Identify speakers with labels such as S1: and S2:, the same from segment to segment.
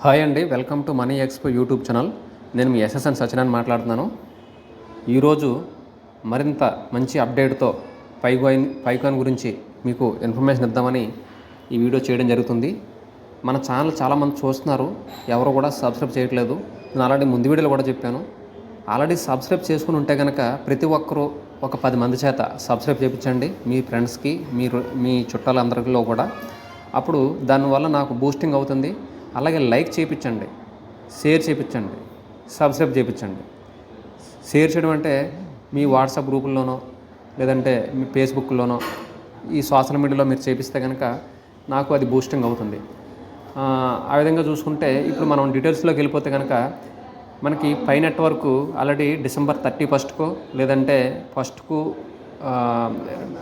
S1: Hi అండి welcome to money expo YouTube channel. నేను మీ ఎస్ఎస్ఎన్ సత్యనారాయణ మాట్లాడుతున్నాను. ఈరోజు మరింత మంచి అప్డేట్తో పైకాయిన్ పైకాయిన్ గురించి మీకు ఇన్ఫర్మేషన్ ఇద్దామని ఈ వీడియో చేయడం జరుగుతుంది. మన ఛానల్ చాలామంది చూస్తున్నారు ఎవరు కూడా సబ్స్క్రైబ్ చేయట్లేదు. నేను ఆల్రెడీ ముందు వీడియోలో కూడా చెప్పాను. ఆల్రెడీ సబ్స్క్రైబ్ చేసుకుని ఉంటే కనుక ప్రతి ఒక్కరూ ఒక పది మంది చేత సబ్స్క్రైబ్ చేయించండి మీ ఫ్రెండ్స్కి మీరు మీ చుట్టాలందరిలో కూడా. అప్పుడు దానివల్ల నాకు బూస్టింగ్ అవుతుంది. అలాగే లైక్ చేయించండి షేర్ చేయించండి సబ్స్క్రైబ్ చేయించండి షేర్ చేయడం అంటే మీ వాట్సాప్ గ్రూపుల్లోనో లేదంటే మీ ఫేస్బుక్లోనో ఈ సోషల్ మీడియాలో మీరు చేపిస్తే కనుక నాకు అది బూస్టింగ్ అవుతుంది. ఆ, విధంగా చూసుకుంటే ఇప్పుడు మనం డీటెయిల్స్లోకి వెళ్ళిపోతే కనుక మనకి Pi network already December thirty ఫస్ట్కు లేదంటే ఫస్ట్కు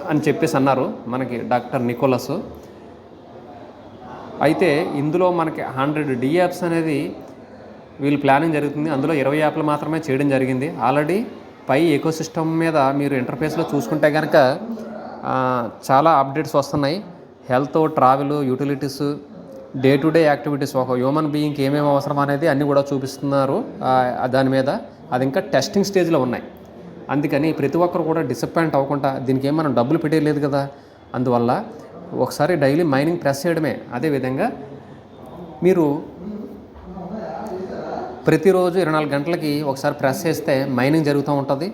S1: అని చెప్పేసి అన్నారు మనకి డాక్టర్ నికోలస్. అయితే ఇందులో మనకి హండ్రెడ్ డి యాప్స్ అనేది వీళ్ళు ప్లానింగ్ జరుగుతుంది. అందులో ఇరవై యాప్లు మాత్రమే చేయడం జరిగింది. ఆల్రెడీ పై ఎకోసిస్టమ్ మీద మీరు ఇంటర్ఫేస్లో చూసుకుంటే కనుక చాలా అప్డేట్స్ వస్తున్నాయి. Health travel utilities day to day activities ఒక హ్యూమన్ బీయింగ్కి ఏమేమి అవసరం అనేది అన్నీ కూడా చూపిస్తున్నారు. దాని మీద అది ఇంకా టెస్టింగ్ స్టేజ్లో ఉన్నాయి. అందుకని ప్రతి ఒక్కరు కూడా డిసప్పాయింట్ అవ్వకుండా దీనికి ఏం మనం డబ్బులు పెట్టేయలేదు కదా. అందువల్ల ఒకసారి డైలీ మైనింగ్ ప్రెస్ చేయడమే. అదేవిధంగా మీరు ప్రతిరోజు ఇరవై నాలుగు గంటలకి ఒకసారి ప్రెస్ చేస్తే మైనింగ్ జరుగుతూ ఉంటుంది.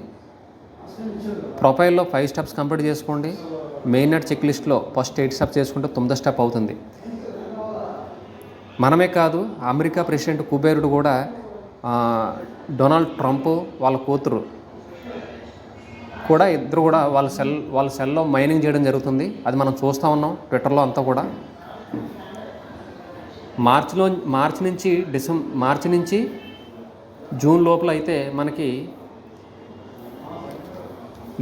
S1: ప్రొఫైల్లో ఫైవ్ స్టెప్స్ కంప్లీట్ చేసుకోండి. మెయిన్ నెట్ చెక్ లిస్ట్లో ఫస్ట్ ఎయిట్ స్టెప్స్ చేసుకుంటే తొమ్మిదో స్టెప్ అవుతుంది. మనమే కాదు అమెరికా ప్రెసిడెంట్ కుబేరుడు కూడా డొనాల్డ్ ట్రంప్ వాళ్ళ కూతురు కూడా ఇద్దరు కూడా వాళ్ళ సెల్ వాళ్ళ సెల్లో మైనింగ్ చేయడం జరుగుతుంది. అది మనం చూస్తూ ఉన్నాం ట్విట్టర్లో అంతా కూడా. మార్చిలో మార్చి నుంచి డిసెం మార్చి నుంచి జూన్ లోపల అయితే మనకి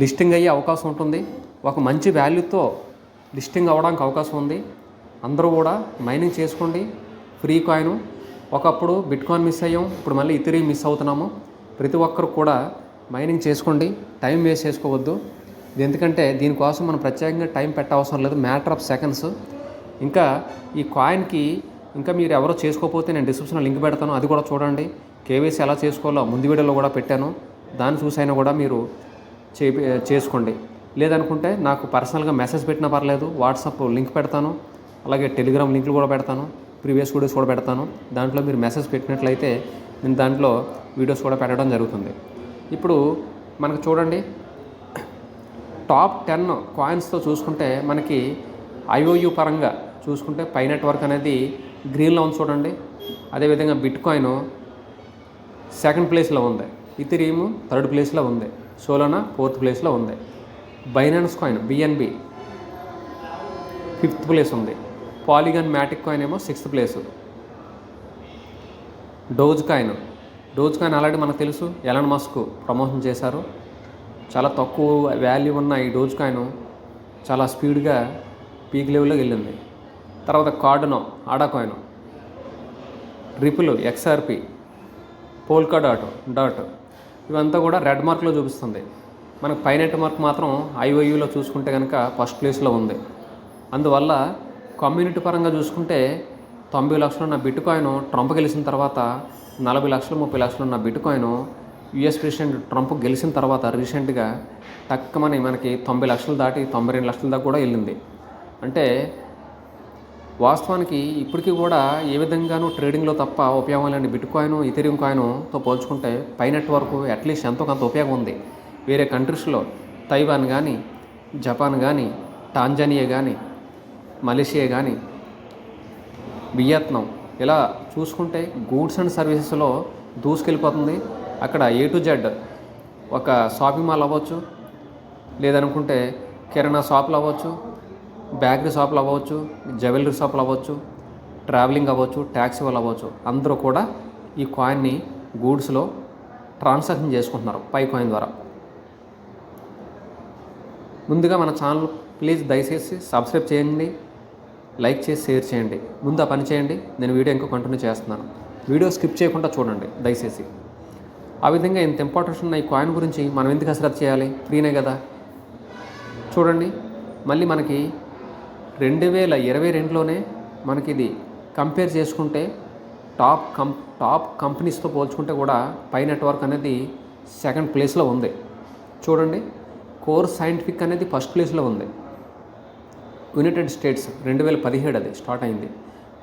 S1: లిస్టింగ్ అయ్యే అవకాశం ఉంటుంది. ఒక మంచి వాల్యూతో లిస్టింగ్ అవ్వడానికి అవకాశం ఉంది. అందరూ కూడా మైనింగ్ చేసుకోండి. Free coin. ఒకప్పుడు బిట్ కాయిన్ మిస్ అయ్యాం. ఇప్పుడు మళ్ళీ ఇతరి మిస్ అవుతున్నాము. ప్రతి ఒక్కరు కూడా మైనింగ్ చేసుకోండి టైం వేస్ట్ చేసుకోవద్దు. ఎందుకంటే దీనికోసం మనం ప్రత్యేకంగా టైం పెట్టవసరం లేదు మ్యాటర్ ఆఫ్ సెకండ్స్ ఇంకా ఈ కాయిన్కి ఇంకా మీరు ఎవరో చేసుకోకపోతే నేను డిస్క్రిప్షన్లో లింక్ పెడతాను అది కూడా చూడండి. కేవైసీ ఎలా చేసుకోవాలో ముందు వీడియోలో కూడా పెట్టాను. దాన్ని చూసైనా కూడా మీరు చే చేసుకోండి. లేదనుకుంటే నాకు పర్సనల్గా మెసేజ్ పెట్టినా పర్లేదు వాట్సాప్ లింక్ పెడతాను. అలాగే టెలిగ్రామ్ లింకులు కూడా పెడతాను ప్రీవియస్ వీడియోస్ కూడా పెడతాను. దాంట్లో మీరు మెసేజ్ పెట్టినట్లయితే నేను దాంట్లో వీడియోస్ కూడా పెట్టడం జరుగుతుంది. ఇప్పుడు మనకు చూడండి టాప్ టెన్ కాయిన్స్తో చూసుకుంటే మనకి ఐఓయు పరంగా చూసుకుంటే పై నెట్వర్క్ అనేది గ్రీన్లో ఉంది చూడండి. అదేవిధంగా బిట్ కాయిన్ సెకండ్ ప్లేస్లో ఉంది. ఇథిరీము థర్డ్ ప్లేస్లో ఉంది. సోలోనా ఫోర్త్ ప్లేస్లో ఉంది. Binance coin BNB fifth place ఉంది. పాలిగన్ మ్యాటిక్ కాయిన్ ఏమో sixth place Doge coin Doge coin already మనకు తెలుసు. ఎలన్ మస్క్ ప్రమోషన్ చేశారు. చాలా తక్కువ వాల్యూ ఉన్న ఈ డోజ్ కాయిన్ చాలా స్పీడ్గా పీక్ లెవెల్లోకి వెళ్ళింది. తర్వాత Cardano ADA coin Ripple XRP Polkadot dot ఇవంతా కూడా రెడ్ మార్క్లో చూపిస్తుంది. మనకు పైనెట్ మార్క్ మాత్రం ఐఓయూలో చూసుకుంటే కనుక ఫస్ట్ ప్లేస్లో ఉంది. అందువల్ల కమ్యూనిటీ పరంగా చూసుకుంటే తొంభై లక్షలున్న బిట్ కాయిన్ ట్రంప్ గెలిచిన తర్వాత నలభై లక్షలు ముప్పై లక్షలు ఉన్న bitcoin US president Trump గెలిచిన తర్వాత రీసెంట్గా తక్కువని మనకి తొంభై లక్షలు దాటి తొంభై రెండు లక్షల దాకా కూడా వెళ్ళింది. అంటే వాస్తవానికి ఇప్పటికీ కూడా ఏ విధంగానూ ట్రేడింగ్లో తప్ప ఉపయోగం లేని బిట్ కాయిన్ ఇథెరియం కాయిన్తో పోల్చుకుంటే పై నెట్వర్క్ అట్లీస్ట్ ఎంతో కొంత ఉపయోగం ఉంది. వేరే కంట్రీస్లో తైవాన్ కానీ జపాన్ కానీ టాంజానియా కానీ మలేషియా కానీ వియత్నాం ఇలా చూసుకుంటే గూడ్స్ అండ్ సర్వీసెస్లో దూసుకెళ్ళిపోతుంది. అక్కడ ఏ టు జెడ్ ఒక షాపింగ్ మాల్ అవ్వచ్చు లేదనుకుంటే కిరాణా షాపులు అవ్వచ్చు బేకరీ షాపులు అవ్వచ్చు జ్యువెలరీ షాపులు అవ్వచ్చు ట్రావెలింగ్ అవ్వచ్చు ట్యాక్సీ వాళ్ళు అవ్వచ్చు. అందరూ కూడా ఈ కాయిన్ని గూడ్స్లో ట్రాన్సాక్షన్ చేసుకుంటున్నారు పై కాయిన్ ద్వారా. ముందుగా మన ఛానల్ ప్లీజ్ దయచేసి సబ్స్క్రైబ్ చేయండి. లైక్ చేసి షేర్ చేయండి. ముందు ఆ పని చేయండి. నేను వీడియో ఇంకా కంటిన్యూ చేస్తున్నాను. వీడియో స్కిప్ చేయకుండా చూడండి దయచేసి. ఆ విధంగా ఇంత ఇంపార్టెన్స్ ఉన్న ఈ కాయిన్ గురించి మనం ఎందుకు అసలు చేయాలి? ఫ్రీనే కదా? చూడండి మళ్ళీ మనకి రెండు వేల ఇరవై రెండులోనే మనకి ఇది కంపేర్ చేసుకుంటే టాప్ కం టాప్ కంపెనీస్తో పోల్చుకుంటే కూడా పై నెట్వర్క్ అనేది సెకండ్ ప్లేస్లో ఉంది. చూడండి కోర్ సైంటిఫిక్ అనేది ఫస్ట్ ప్లేస్లో ఉంది. యునైటెడ్ స్టేట్స్ రెండు వేల పదిహేడు అది స్టార్ట్ అయింది.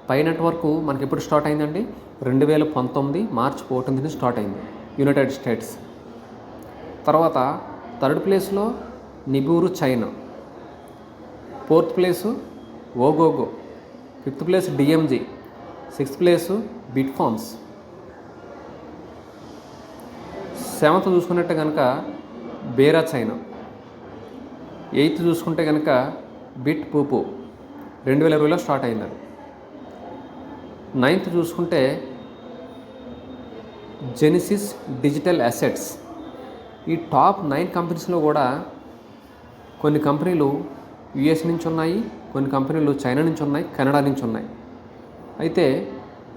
S1: పై నెట్వర్క్ మనకి ఎప్పుడు స్టార్ట్ అయిందండి? రెండు వేల పంతొమ్మిది మార్చ్ ఫోర్టీన్త్ని స్టార్ట్ అయింది యునైటెడ్ స్టేట్స్. తర్వాత థర్డ్ ప్లేస్లో నిబూరు China. Fourth place ఓగోగో. Fifth place DMG. Sixth place Bitfarms. Seventh చూసుకున్నట్టే కనుక బేరా చైనా. ఎయిత్ చూసుకుంటే కనుక బిట్ పూపు. రెండు వేల ఇరవైలో స్టార్ట్ అయింది అది. నైన్త్ చూసుకుంటే జెనిసిస్ డిజిటల్ అసెట్స్ ఈ టాప్ నైన్ కంపెనీస్లో కూడా కొన్ని కంపెనీలు యుఎస్ నుంచి ఉన్నాయి కొన్ని కంపెనీలు చైనా నుంచి ఉన్నాయి కెనడా నుంచి ఉన్నాయి. అయితే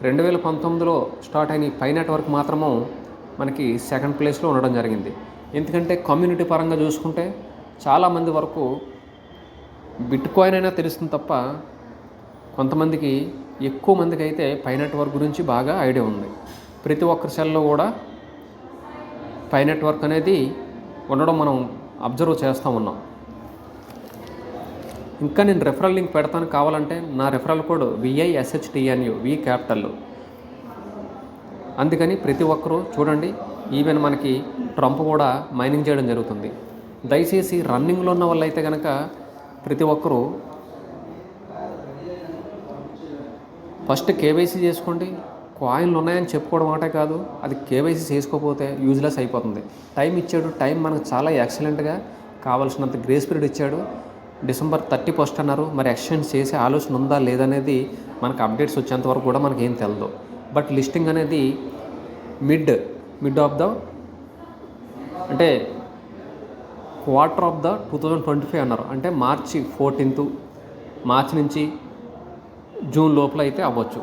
S1: రెండు వేల పంతొమ్మిదిలో స్టార్ట్ అయిన ఈ పై నెట్వర్క్ మాత్రము మనకి సెకండ్ ప్లేస్లో ఉండడం జరిగింది. ఎందుకంటే కమ్యూనిటీ పరంగా చూసుకుంటే చాలామంది వరకు బిట్ కాయిన్ అయినా తెలుస్తుంది తప్ప కొంతమందికి ఎక్కువ మందికి అయితే పై నెట్వర్క్ గురించి బాగా ఐడియా ఉంది. ప్రతి ఒక్కరి సెల్లో కూడా పై నెట్వర్క్ అనేది ఉండడం మనం అబ్జర్వ్ చేస్తూ ఉన్నాం. ఇంకా నేను రెఫరల్ లింక్ పెడతాను. కావాలంటే నా referral code VISHTNU V capital అందుకని ప్రతి ఒక్కరూ చూడండి. ఈవెన్ మనకి ట్రంప్ కూడా మైనింగ్ చేయడం జరుగుతుంది. దయచేసి రన్నింగ్లో ఉన్న వాళ్ళు అయితే కనుక ప్రతి ఒక్కరూ ఫస్ట్ కేవైసీ చేసుకోండి. కాయిన్లు ఉన్నాయని చెప్పుకోవడం ఒకటే కాదు అది కేవైసీ చేసుకోకపోతే యూజ్లెస్ అయిపోతుంది. టైం ఇచ్చాడు టైం మనకు చాలా ఎక్సలెంట్గా కావాల్సినంత గ్రేస్ పీరియడ్ ఇచ్చాడు. డిసెంబర్ థర్టీ ఫస్ట్ అన్నారు మరి ఎక్స్చేంజ్ చేసే ఆలోచన ఉందా లేదనేది మనకు అప్డేట్స్ వచ్చేంత వరకు కూడా మనకి ఏం తెలియదు బట్ లిస్టింగ్ అనేది మిడ్ మిడ్ ఆఫ్ ద అంటే quarter of the two thousand twenty five అన్నారు. అంటే మార్చి ఫోర్టీన్త్ మార్చి నుంచి జూన్ లోపల అయితే అవ్వచ్చు.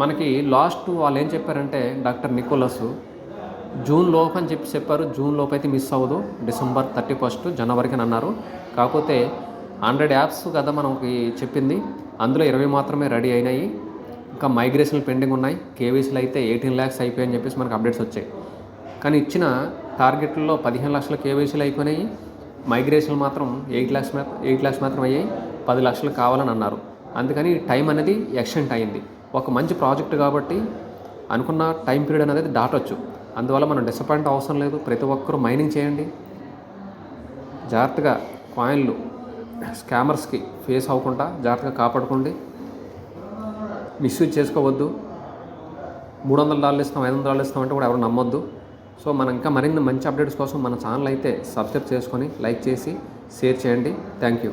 S1: మనకి లాస్ట్ వాళ్ళు ఏం చెప్పారంటే డాక్టర్ నికోలస్ జూన్ లోపు అని చెప్పి చెప్పారు. జూన్ లోపు అయితే మిస్ అవ్వదు. డిసెంబర్ థర్టీ ఫస్ట్ జనవరికి అని అన్నారు. కాకపోతే హండ్రెడ్ యాప్స్ కదా మనకి చెప్పింది. అందులో ఇరవై మాత్రమే రెడీ అయినాయి. ఇంకా మైగ్రేషన్లు పెండింగ్ ఉన్నాయి. కేవీసీలు అయితే ఎయిటీన్ ల్యాక్స్ అయిపోయాయని చెప్పేసి మనకు అప్డేట్స్ వచ్చాయి. కానీ ఇచ్చిన టార్గెట్లో పదిహేను లక్షల కేవైసీలు అయిపోయినాయి. మైగ్రేషన్లు మాత్రం ఎయిట్ ల్యాక్స్ ఎయిట్ ల్యాక్స్ మాత్రం అయ్యాయి పది లక్షలు కావాలని అన్నారు. అందుకని టైం అనేది ఎక్స్టెంట్ అయింది ఒక మంచి ప్రాజెక్ట్ కాబట్టి అనుకున్న టైం పీరియడ్ అనేది దాటొచ్చు. అందువల్ల మనం డిసప్పాయింట్ అవసరం లేదు. ప్రతి ఒక్కరూ మైనింగ్ చేయండి. జాగ్రత్తగా కాయిన్లు స్కామర్స్కి ఫేస్ అవ్వకుండా జాగ్రత్తగా కాపాడుకోండి. మిస్యూజ్ చేసుకోవద్దు. మూడు వందల డాలర్లు ఇస్తాం ఐదు వందల డాలర్లు ఇస్తాం అంటే కూడా ఎవరు నమ్మొద్దు. సో మనం ఇంకా మరిన్ని మంచి అప్డేట్స్ కోసం మన ఛానల్ అయితే సబ్స్క్రైబ్ చేసుకొని లైక్ చేసి షేర్ చేయండి. Thank you.